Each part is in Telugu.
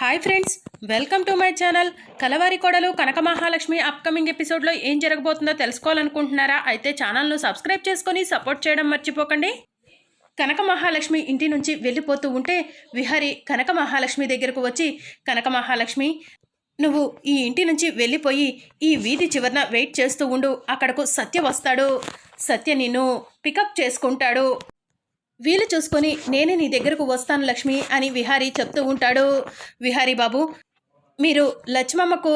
Hi friends welcome to my channel. Kalavari Kodalu Kanaka Mahalakshmi upcoming ఎపిసోడ్లో ఏం జరగబోతుందో తెలుసుకోవాలనుకుంటున్నారా? అయితే ఛానల్ను సబ్స్క్రైబ్ చేసుకొని సపోర్ట్ చేయడం మర్చిపోకండి. కనక మహాలక్ష్మి ఇంటి నుంచి వెళ్ళిపోతూ ఉంటే విహరి కనక మహాలక్ష్మి దగ్గరకు వచ్చి కనక మహాలక్ష్మి నువ్వు ఈ ఇంటి నుంచి వెళ్ళిపోయి ఈ వీధి చివరన వెయిట్ చేస్తూ ఉండు. అక్కడకు సత్య వస్తాడు. సత్య నిన్ను పికప్ చేసుకుంటాడు. వీలు చూసుకొని నేనే నీ దగ్గరకు వస్తాను లక్ష్మి అని విహారీ చెప్తూ ఉంటాడు. విహారీ బాబు మీరు లక్ష్మమ్మకు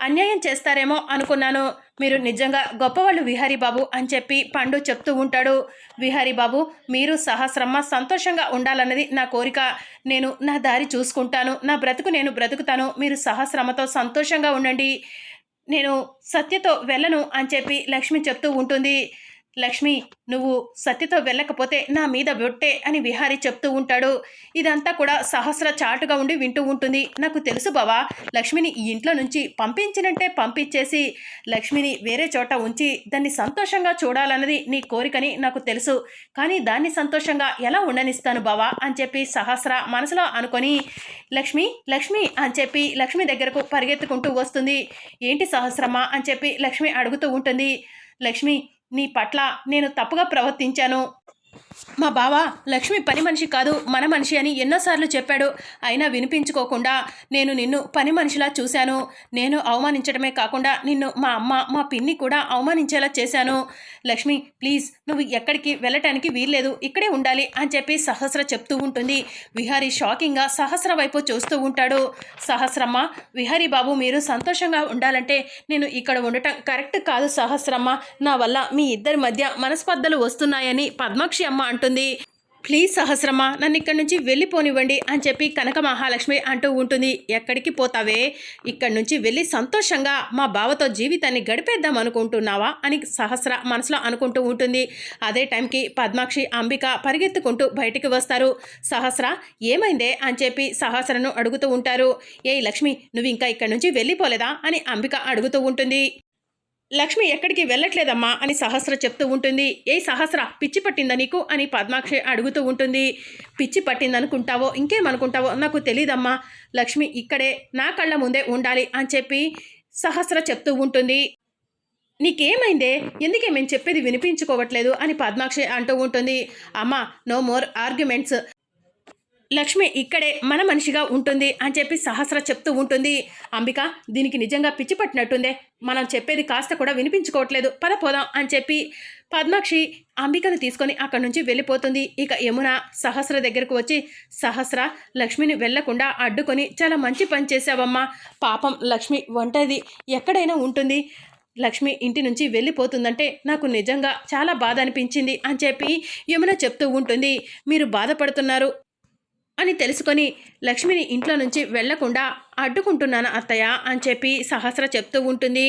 అన్యాయం చేస్తారేమో అనుకున్నాను. మీరు నిజంగా గొప్పవాళ్ళు విహారీ బాబు అని చెప్పి పండు చెప్తూ ఉంటాడు. విహారీ బాబు మీరు సహస్రమ్మ సంతోషంగా ఉండాలన్నది నా కోరిక. నేను నా దారి చూసుకుంటాను. నా బ్రతుకు నేను బ్రతుకుతాను. మీరు సహస్రమ్మతో సంతోషంగా ఉండండి. నేను సత్యతో వెళ్ళను అని చెప్పి లక్ష్మి చెప్తూ ఉంటుంది. లక్ష్మి నువ్వు సత్యతో వెళ్ళకపోతే నా మీద బొట్టే అని విహారీ చెప్తూ ఉంటాడు. ఇదంతా కూడా సహస్ర చాటుగా ఉండి వింటూ ఉంటుంది. నాకు తెలుసు బావా లక్ష్మిని ఈ ఇంట్లో నుంచి పంపించినంటే పంపించేసి లక్ష్మిని వేరే చోట ఉంచి దాన్ని సంతోషంగా చూడాలన్నది నీ కోరికని నాకు తెలుసు. కానీ దాన్ని సంతోషంగా ఎలా ఉండనిస్తాను బావా అని చెప్పి సహస్ర మనసులో అనుకొని లక్ష్మి లక్ష్మి అని చెప్పి లక్ష్మి దగ్గరకు పరిగెత్తుకుంటూ వస్తుంది. ఏంటి సహస్రమ్మ అని చెప్పి లక్ష్మి అడుగుతూ ఉంటుంది. లక్ష్మి నీ పట్ల నేను తప్పుగా ప్రవర్తించాను. మా బావ లక్ష్మి పని మనిషి కాదు మన మనిషి అని ఎన్నోసార్లు చెప్పాడు. అయినా వినిపించుకోకుండా నేను నిన్ను పని మనిషిలా చూశాను. నేను అవమానించడమే కాకుండా నిన్ను మా అమ్మ మా పిన్ని కూడా అవమానించేలా చేశాను. లక్ష్మి ప్లీజ్ నువ్వు ఎక్కడికి వెళ్ళటానికి వీల్లేదు. ఇక్కడే ఉండాలి అని చెప్పి సహస్ర చెప్తూ ఉంటుంది. విహారీ షాకింగ్గా సహస్ర వైపు చూస్తూ ఉంటాడు. సహస్రమ్మ విహారీ బాబు మీరు సంతోషంగా ఉండాలంటే నేను ఇక్కడ ఉండటం కరెక్ట్ కాదు సహస్రమ్మ. నా వల్ల మీ ఇద్దరి మధ్య మనస్పర్ధలు వస్తున్నాయని పద్మాక్షి అమ్మ అంటుంది. ప్లీజ్ సహస్రమ్మ నన్ను ఇక్కడి నుంచి వెళ్ళిపోనివ్వండి అని చెప్పి కనక మహాలక్ష్మి అంటూ ఉంటుంది. ఎక్కడికి పోతావే? ఇక్కడి నుంచి వెళ్ళి సంతోషంగా మా బావతో జీవితాన్ని గడిపేద్దాం అనుకుంటున్నావా? అని సహస్ర మనసులో అనుకుంటూ ఉంటుంది. అదే టైంకి పద్మాక్షి అంబిక పరిగెత్తుకుంటూ బయటికి వస్తారు. సహస్ర ఏమైందే? అని చెప్పి సహస్రను అడుగుతూ ఉంటారు. ఏ లక్ష్మి నువ్వు ఇంకా ఇక్కడి నుంచి వెళ్ళిపోలేదా? అని అంబిక అడుగుతూ ఉంటుంది. లక్ష్మి ఎక్కడికి వెళ్ళట్లేదమ్మా అని సహస్ర చెప్తూ ఉంటుంది. ఏ సహస్ర పిచ్చి పట్టిందా నీకు? అని పద్మాక్షి అడుగుతూ ఉంటుంది. పిచ్చి పట్టిందనుకుంటావో ఇంకేమనుకుంటావో నాకు తెలీదమ్మా. లక్ష్మి ఇక్కడే నా కళ్ళ ముందే ఉండాలి అని చెప్పి సహస్ర చెప్తూ ఉంటుంది. నీకేమైందే? ఎందుకే మేము చెప్పేది వినిపించుకోవట్లేదు? అని పద్మాక్షి అంటూ ఉంటుంది. అమ్మా నో మోర్ ఆర్గ్యుమెంట్స్. లక్ష్మి ఇక్కడే మన మనిషిగా ఉంటుంది అని చెప్పి సహస్ర చెప్తూ ఉంటుంది. అంబిక దీనికి నిజంగా పిచ్చి పట్టినట్టుందే. మనం చెప్పేది కాస్త కూడా వినిపించుకోవట్లేదు. పద పోదాం అని చెప్పి పద్మాక్షి అంబికను తీసుకొని అక్కడి నుంచి వెళ్ళిపోతుంది. ఇక యమున సహస్ర దగ్గరకు వచ్చి సహస్ర లక్ష్మిని వెళ్ళకుండా అడ్డుకొని చాలా మంచి పని చేసావమ్మా పాపం లక్ష్మి వంటది ఎక్కడైనా ఉంటుంది. లక్ష్మి ఇంటి నుంచి వెళ్ళిపోతుందంటే నాకు నిజంగా చాలా బాధ అనిపించింది అని చెప్పి యమున చెప్తూ ఉంటుంది. మీరు బాధపడుతున్నారు. అని తెలుసుకొని లక్ష్మిని ఇంట్లో నుంచి వెళ్ళకుండా అడ్డుకుంటున్నాను అత్తయ్య అని చెప్పి సహస్ర చెప్తూ ఉంటుంది.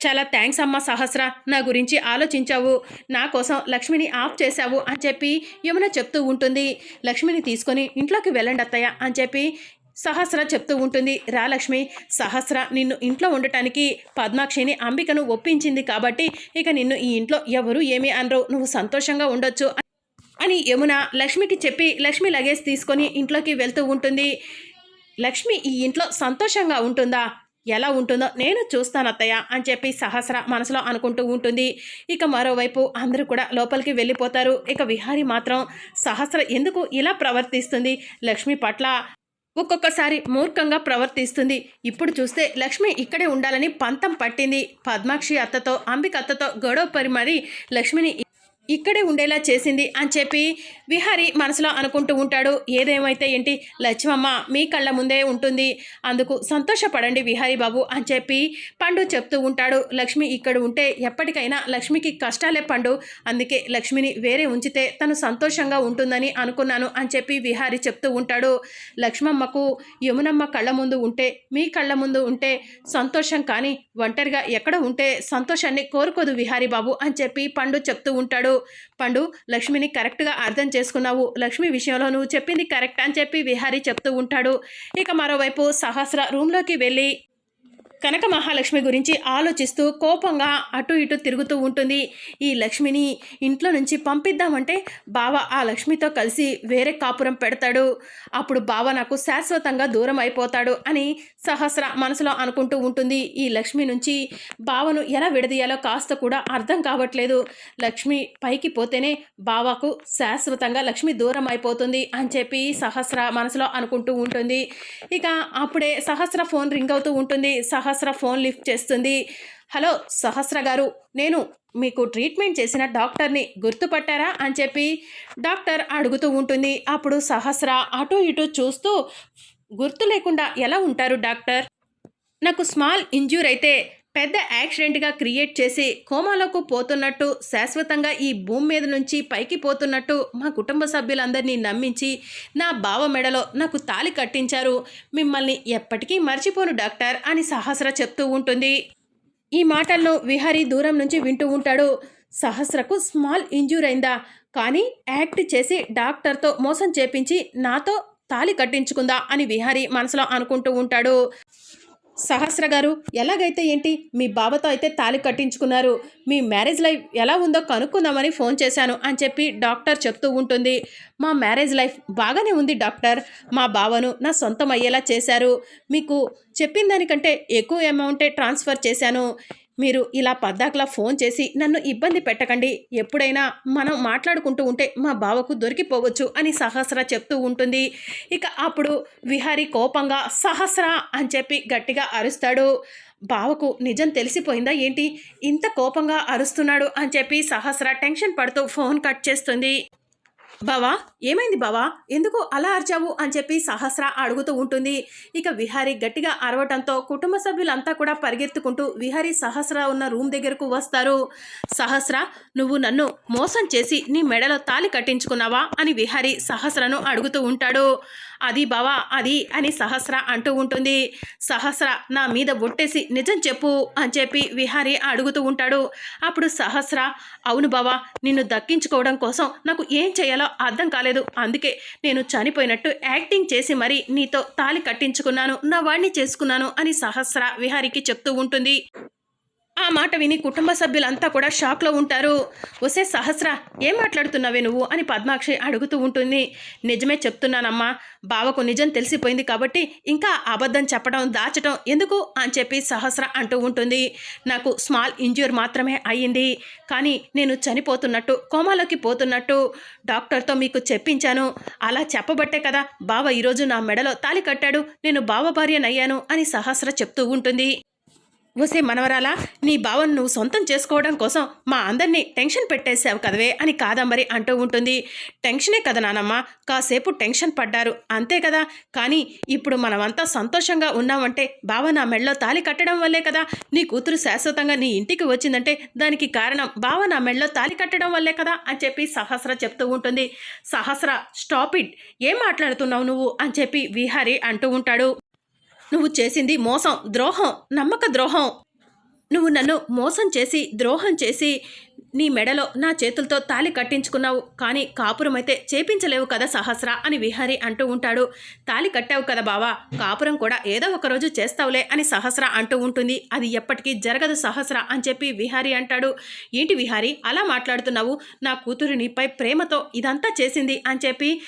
చాలా థ్యాంక్స్ అమ్మ సహస్ర నా గురించి ఆలోచించావు నా కోసం లక్ష్మిని ఆఫ్ చేశావు అని చెప్పి యమున చెప్తూ ఉంటుంది. లక్ష్మిని తీసుకొని ఇంట్లోకి వెళ్ళండి అత్తయ్య అని చెప్పి సహస్ర చెప్తూ ఉంటుంది. రా లక్ష్మి సహస్ర నిన్ను ఇంట్లో ఉండటానికి పద్మాక్షిని అంబికను ఒప్పించింది కాబట్టి ఇక నిన్ను ఈ ఇంట్లో ఎవరు ఏమీ అనరు నువ్వు సంతోషంగా ఉండొచ్చు అని యమున లక్ష్మికి చెప్పి లక్ష్మి లగేజ్ తీసుకొని ఇంట్లోకి వెళ్తూ ఉంటుంది. లక్ష్మి ఈ ఇంట్లో సంతోషంగా ఉంటుందా? ఎలా ఉంటుందో నేను చూస్తాను అత్తయ్య అని చెప్పి సహస్ర మనసులో అనుకుంటూ ఉంటుంది. ఇక మరోవైపు అందరూ కూడా లోపలికి వెళ్ళిపోతారు. ఇక విహారి మాత్రం సహస్ర ఎందుకు ఇలా ప్రవర్తిస్తుంది? లక్ష్మి పట్ల ఒక్కొక్కసారి మూర్ఖంగా ప్రవర్తిస్తుంది. ఇప్పుడు చూస్తే లక్ష్మి ఇక్కడే ఉండాలని పంతం పట్టింది. పద్మాక్షి అత్తతో అంబిక అత్తతో గొడవ పరిమరి లక్ష్మిని ఇక్కడే ఉండేలా చేసింది అని చెప్పి విహారి మనసులో అనుకుంటూ ఉంటాడు. ఏదేమైతే ఏంటి? లక్ష్మమ్మ మీ కళ్ళ ముందే ఉంటుంది. అందుకు సంతోషపడండి విహారి బాబు అని చెప్పి పండు చెప్తూ ఉంటాడు. లక్ష్మి ఇక్కడ ఉంటే ఎప్పటికైనా లక్ష్మికి కష్టాలే పండు. అందుకే లక్ష్మిని వేరే ఉంచితే తను సంతోషంగా ఉంటుందని అనుకున్నాను అని చెప్పి విహారి చెప్తూ ఉంటాడు. లక్ష్మమ్మకు యమునమ్మ కళ్ళ ముందు ఉంటే మీ కళ్ళ ముందు ఉంటే సంతోషం కానీ ఒంటరిగా ఎక్కడ ఉంటే సంతోషాన్ని కోరుకోదు విహారీ బాబు అని చెప్పి పండు చెప్తూ ఉంటాడు. పండు లక్ష్మిని కరెక్ట్గా అర్థం చేసుకున్నావు. లక్ష్మి విషయంలో నువ్వు చెప్పింది కరెక్ట్ అని చెప్పి విహారీ చెప్తూ ఉంటాడు. ఇక మరోవైపు సహస్ర రూమ్లోకి వెళ్ళి కనక మహాలక్ష్మి గురించి ఆలోచిస్తూ కోపంగా అటు ఇటు తిరుగుతూ ఉంటుంది. ఈ లక్ష్మిని ఇంట్లో నుంచి పంపిద్దామంటే బావ ఆ లక్ష్మితో కలిసి వేరే కాపురం పెడతాడు. అప్పుడు బావ నాకు శాశ్వతంగా దూరం అయిపోతాడు అని సహస్ర మనసులో అనుకుంటూ ఉంటుంది. ఈ లక్ష్మి నుంచి బావను ఎలా విడదీయాలో కాస్త కూడా అర్థం కావట్లేదు. లక్ష్మి పైకి పోతేనే బావకు శాశ్వతంగా లక్ష్మి దూరం అయిపోతుంది అని చెప్పి సహస్ర మనసులో అనుకుంటూ ఉంటుంది. ఇక అప్పుడే సహస్ర ఫోన్ రింగ్ అవుతూ ఉంటుంది. సహ సహస్ర ఫోన్ లిఫ్ట్ చేస్తుంది. హలో సహస్ర గారు నేను మీకు ట్రీట్మెంట్ చేసిన డాక్టర్ని గుర్తుపట్టారా అని చెప్పి డాక్టర్ అడుగుతూ ఉంటుంది. అప్పుడు సహస్ర అటు ఇటు చూస్తూ గుర్తు లేకుండా ఎలా ఉంటారు డాక్టర్? నాకు స్మాల్ ఇంజ్యూర్ అయితే పెద్ద యాక్సిడెంట్గా క్రియేట్ చేసి కోమాలోకి పోతున్నట్టు శాశ్వతంగా ఈ భూమి మీద నుంచి పైకి పోతున్నట్టు మా కుటుంబ సభ్యులందరినీ నమ్మించి నా బావ మెడలో నాకు తాలి కట్టించారు. మిమ్మల్ని ఎప్పటికీ మర్చిపోను డాక్టర్ అని సహస్ర చెప్తూ ఉంటుంది. ఈ మాటలను విహారీ దూరం నుంచి వింటూ ఉంటాడు. సహస్రకు స్మాల్ ఇంజ్యూర్ అయిందా? కానీ యాక్ట్ చేసి డాక్టర్తో మోసం చేపించి నాతో తాలి కట్టించుకుందా అని విహారీ మనసులో అనుకుంటూ ఉంటాడు. సహస్ర గారు ఎలాగైతే ఏంటి? మీ బావతో అయితే తాలి కట్టించుకున్నారు. మీ మ్యారేజ్ లైఫ్ ఎలా ఉందో కనుక్కుందామని ఫోన్ చేశాను అని చెప్పి డాక్టర్ చెప్తూ ఉంటుంది. మా మ్యారేజ్ లైఫ్ బాగానే ఉంది డాక్టర్. మా బావను నా సొంతం అయ్యేలా చేశారు. మీకు చెప్పిన దానికంటే ఎక్కువ అమౌంటే ట్రాన్స్ఫర్ చేశాను. మీరు ఇలా పద్దాకలా ఫోన్ చేసి నన్ను ఇబ్బంది పెట్టకండి. ఎప్పుడైనా మనం మాట్లాడుకుంటూ ఉంటే మా బావకు దొరికిపోవచ్చు అని సహస్ర చెప్తూ ఉంటుంది. ఇక అప్పుడు విహారి కోపంగా సహస్ర అని చెప్పి గట్టిగా అరుస్తాడు. బావకు నిజం తెలిసిపోయిందా ఏంటి? ఇంత కోపంగా అరుస్తున్నాడు అని చెప్పి సహస్ర టెన్షన్ పడుతూ ఫోన్ కట్ చేస్తుంది. బావా ఏమైంది బావా? ఎందుకు అలా అరిచావు అని చెప్పి సహస్ర అడుగుతూ ఉంటుంది. ఇక విహారీ గట్టిగా అరవటంతో కుటుంబ సభ్యులంతా కూడా పరిగెత్తుకుంటూ విహారీ సహస్ర ఉన్న రూమ్ దగ్గరకు వస్తారు. సహస్ర నువ్వు నన్ను మోసం చేసి నీ మెడలో తాలి కట్టించుకున్నావా? అని విహారీ సహస్రను అడుగుతూ ఉంటాడు. అది బావా అది అని సహస్ర అంటూ ఉంటుంది. సహస్ర నా మీద ఒట్టేసి నిజం చెప్పు అని చెప్పి విహారీ అడుగుతూ ఉంటాడు. అప్పుడు సహస్ర అవును బావా నిన్ను దక్కించుకోవడం కోసం నాకు ఏం చేయాలో అర్థం కాలేదు. అందుకే నేను చనిపోయినట్టు యాక్టింగ్ చేసి మరీ నీతో తాలి కట్టించుకున్నాను నా వాణ్ణి చేసుకున్నాను అని సహస్ర విహారికి చెప్తూ ఉంటుంది. ఆ మాట విని కుటుంబ సభ్యులంతా కూడా షాక్లో ఉంటారు. వసే సహస్ర ఏం మాట్లాడుతున్నావే నువ్వు? అని పద్మాక్షి అడుగుతూ ఉంటుంది. నిజమే చెప్తున్నానమ్మా. బావకు నిజం తెలిసిపోయింది కాబట్టి ఇంకా అబద్ధం చెప్పడం దాచడం ఎందుకు? అని చెప్పి సహస్ర అంటూ ఉంటుంది. నాకు స్మాల్ ఇంజ్యూర్ మాత్రమే అయ్యింది. కానీ నేను చనిపోతున్నట్టు కోమాలోకి పోతున్నట్టు డాక్టర్తో మీకు చెప్పించాను. అలా చెప్పబట్టే కదా బావ ఈరోజు నా మెడలో తాలి కట్టాడు. నేను బావ భార్యనయ్యాను అని సహస్ర చెప్తూ ఉంటుంది. ఓసే మనవరాలా నీ భావన నువ్వు సొంతం చేసుకోవడం కోసం మా అందరినీ టెన్షన్ పెట్టేశావు కదవే అని కాదంబరి అంటూ ఉంటుంది. టెన్షనే కదా నానమ్మ కాసేపు టెన్షన్ పడ్డారు. అంతే కదా? కానీ ఇప్పుడు మనమంతా సంతోషంగా ఉన్నామంటే బావ నా మెడలో తాలి కట్టడం వల్లే కదా? నీ కూతురు శాశ్వతంగా నీ ఇంటికి వచ్చిందంటే దానికి కారణం బావ నా మెడలో తాలి కట్టడం వల్లే కదా? అని చెప్పి సహస్ర చెప్తూ ఉంటుంది. Sahasra stop it! ఏం మాట్లాడుతున్నావు నువ్వు? అని చెప్పి విహారి అంటూ ఉంటాడు. నువ్వు చేసింది మోసం ద్రోహం నమ్మక ద్రోహం. నువ్వు నన్ను మోసం చేసి ద్రోహం చేసి నీ మెడలో నా చేతులతో తాలి కట్టించుకున్నావు. కానీ కాపురం అయితే చేపించలేవు కదా సహస్ర అని విహారి అంటూ ఉంటాడు. తాలి కట్టావు కదా బావా కాపురం కూడా ఏదో ఒకరోజు చేస్తావులే అని సహస్ర అంటూ ఉంటుంది. అది ఎప్పటికీ జరగదు సహస్ర అని చెప్పి విహారి అంటాడు. ఏంటి విహారి అలా మాట్లాడుతున్నావు? నా కూతురు నీపై ప్రేమతో ఇదంతా చేసింది అని చెప్పి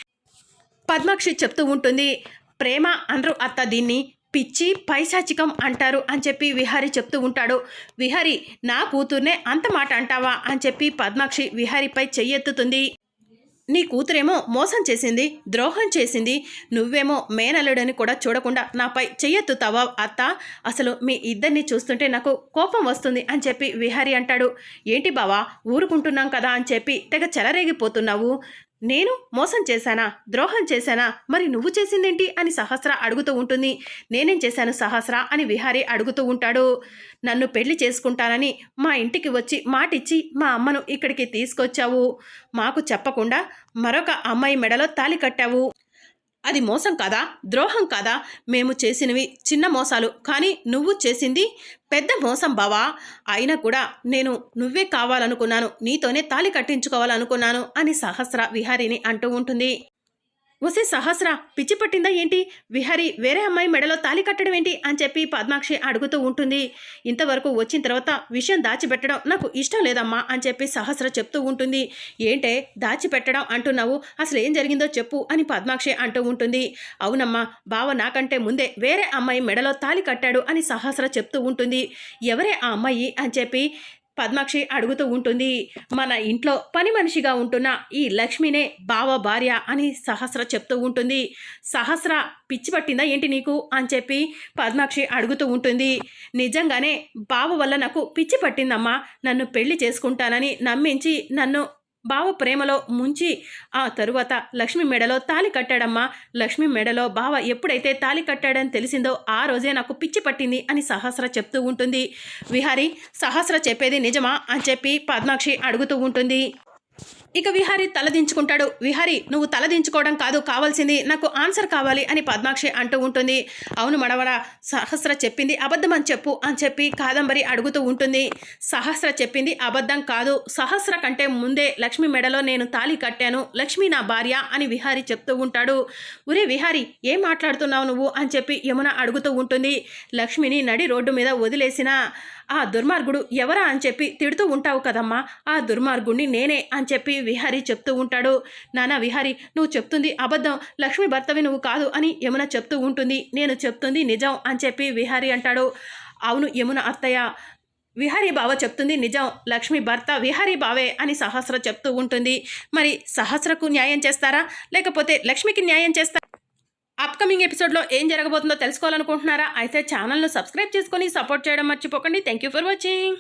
పద్మాక్షి చెప్తూ ఉంటుంది. ప్రేమ అనరు అత్త దీన్ని. పిచ్చి పైశాచికం అంటారు అని చెప్పి విహారి చెప్తూ ఉంటాడు. విహారి నా కూతుర్నే అంత మాట అంటావా అని చెప్పి పద్మాక్షి విహారిపై చెయ్యెత్తుతుంది. నీ కూతురేమో మోసం చేసింది ద్రోహం చేసింది నువ్వేమో మేనల్లుడని కూడా చూడకుండా నాపై చెయ్యెత్తుతావా అత్త? అసలు మీ ఇద్దరిని చూస్తుంటే నాకు కోపం వస్తుంది అని చెప్పి విహారి అంటాడు. ఏంటి బావా ఊరుకుంటున్నాం కదా అని చెప్పి తెగ చెలరేగిపోతున్నావు. నేను మోసం చేశానా? ద్రోహం చేశానా? మరి నువ్వు చేసిందేంటి? అని సహస్ర అడుగుతూ ఉంటుంది. నేనేం చేశాను సహస్ర? అని విహారీ అడుగుతూ ఉంటాడు. నన్ను పెళ్ళి చేసుకుంటానని మా ఇంటికి వచ్చి మాటిచ్చి మా అమ్మను ఇక్కడికి తీసుకొచ్చావు. మాకు చెప్పకుండా మరొక అమ్మాయి మెడలో తాలి కట్టావు. అది మోసం కాదా? ద్రోహం కాదా? మేము చేసినవి చిన్న మోసాలు. కానీ నువ్వు చేసింది పెద్ద మోసం బావా. అయినా కూడా నేను నువ్వే కావాలనుకున్నాను. నీతోనే తాలి కట్టించుకోవాలనుకున్నాను అని సహస్ర విహారిని అంటూ ఉంటుంది. ఒసే సహస్రా పిచ్చి పట్టిందా ఏంటి? విహరి వేరే అమ్మాయి మెడలో తాలి కట్టడం ఏంటి? అని చెప్పి పద్మాక్షి అడుగుతూ ఉంటుంది. ఇంతవరకు వచ్చిన తర్వాత విషయం దాచిపెట్టడం నాకు ఇష్టం లేదమ్మా అని చెప్పి సహస్ర చెప్తూ ఉంటుంది. ఏంటే దాచిపెట్టడం అంటున్నావు? అసలు ఏం జరిగిందో చెప్పు అని పద్మాక్షి అంటూ ఉంటుంది. అవునమ్మా బావ నాకంటే ముందే వేరే అమ్మాయి మెడలో తాలి కట్టాడు అని సహస్ర చెప్తూ ఉంటుంది. ఎవరే ఆ అమ్మాయి అని చెప్పి పద్మాక్షి అడుగుతూ ఉంటుంది మన ఇంట్లో పని మనిషిగా ఉంటున్న ఈ లక్ష్మినే బావ భార్య అని సహస్ర చెప్తూ ఉంటుంది. సహస్ర పిచ్చి పట్టిందా ఏంటి నీకు? అని చెప్పి పద్మాక్షి అడుగుతూ ఉంటుంది. నిజంగానే బావ వల్ల నాకు పిచ్చి పట్టిందమ్మా. నన్ను పెళ్ళి చేసుకుంటానని నమ్మించి నన్ను బావ ప్రేమలో ముంచి ఆ తరువాత లక్ష్మి మెడలో తాలి కట్టాడమ్మా. లక్ష్మి మెడలో బావ ఎప్పుడైతే తాలి కట్టాడని తెలిసిందో ఆ రోజే నాకు పిచ్చి పట్టింది అని సహస్ర చెప్తూ ఉంటుంది. విహారి సహస్ర చెప్పేది నిజమా అని చెప్పి పద్మాక్షి అడుగుతూ ఉంటుంది. ఇక విహారి తలదించుకుంటాడు. విహారి నువ్వు తలదించుకోవడం కాదు కావాల్సింది నాకు ఆన్సర్ కావాలి అని పద్మాక్షి అంటూ ఉంటుంది. అవును మడవడ సహస్ర చెప్పింది అబద్ధం అని చెప్పు అని చెప్పి కాదంబరి అడుగుతూ ఉంటుంది. సహస్ర చెప్పింది అబద్ధం కాదు. సహస్ర కంటే ముందే లక్ష్మి మెడలో నేను తాళి కట్టాను. లక్ష్మి నా భార్య అని విహారి చెప్తూ ఉంటాడు. ఒరే విహారి ఏం మాట్లాడుతున్నావు నువ్వు? అని చెప్పి యమున అడుగుతూ ఉంటుంది. లక్ష్మిని నడి రోడ్డు మీద వదిలేసిన ఆ దుర్మార్గుడు ఎవరా? అని చెప్పి తిడుతూ ఉంటావు కదమ్మా. ఆ దుర్మార్గుడిని నేనే అని చెప్పి విహారి చెప్తూ ఉంటాడు. నానా విహారి నువ్వు చెప్తుంది అబద్ధం. లక్ష్మి భర్తవి నువ్వు కాదు అని యమున చెప్తూ ఉంటుంది. నేను చెప్తుంది నిజం అని చెప్పి విహారి అంటాడు. అవును యమున అత్తయ్య. విహారీ బావ చెప్తుంది నిజం. లక్ష్మి భర్త విహారీ బావే అని సహస్ర చెప్తూ ఉంటుంది. మరి సహస్రకు న్యాయం చేస్తారా? లేకపోతే లక్ష్మికి న్యాయం చేస్తారా? అప్కమింగ్ ఎపిసోడ్లో ఏం జరగబోతుందో తెలుసుకోవాలనుకుంటున్నారా? అయితే ఛానల్ను సబ్స్క్రైబ్ చేసుకొని సపోర్ట్ చేయడం మర్చిపోకండి. Thank you for watching.